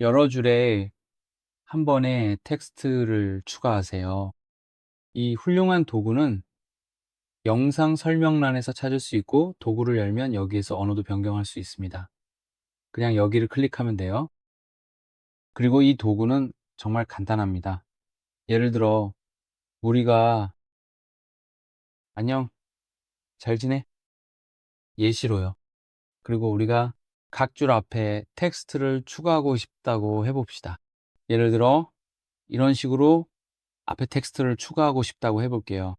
여러 줄에 한 번에 텍스트를 추가하세요. 이 훌륭한 도구는 영상 설명란에서 찾을 수 있고 도구를 열면 여기에서 언어도 변경할 수 있습니다. 그냥 여기를 클릭하면 돼요. 그리고 이 도구는 정말 간단합니다. 예를 들어 우리가 안녕 잘 지내? 예시로요. 그리고 우리가 각 줄 앞에 텍스트를 추가하고 싶다고 해봅시다. 예를 들어 이런 식으로 앞에 텍스트를 추가하고 싶다고 해볼게요.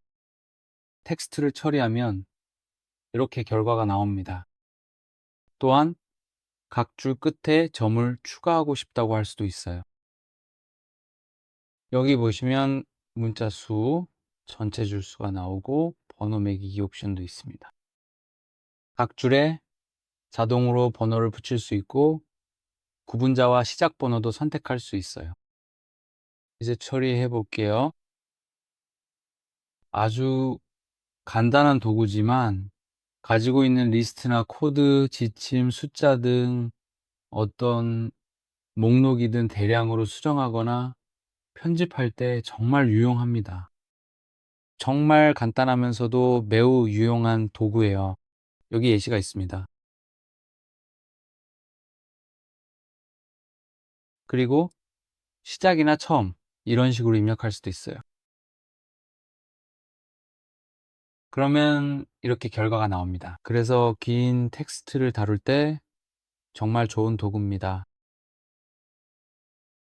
텍스트를 처리하면 이렇게 결과가 나옵니다. 또한 각 줄 끝에 점을 추가하고 싶다고 할 수도 있어요. 여기 보시면 문자 수, 전체 줄 수가 나오고 번호 매기기 옵션도 있습니다. 각 줄에 자동으로 번호를 붙일 수 있고 구분자와 시작 번호도 선택할 수 있어요. 이제 처리해 볼게요. 아주 간단한 도구지만 가지고 있는 리스트나 코드, 지침, 숫자 등 어떤 목록이든 대량으로 수정하거나 편집할 때 정말 유용합니다. 정말 간단하면서도 매우 유용한 도구예요. 여기 예시가 있습니다. 그리고 시작이나 처음 이런 식으로 입력할 수도 있어요. 그러면 이렇게 결과가 나옵니다. 그래서 긴 텍스트를 다룰 때 정말 좋은 도구입니다.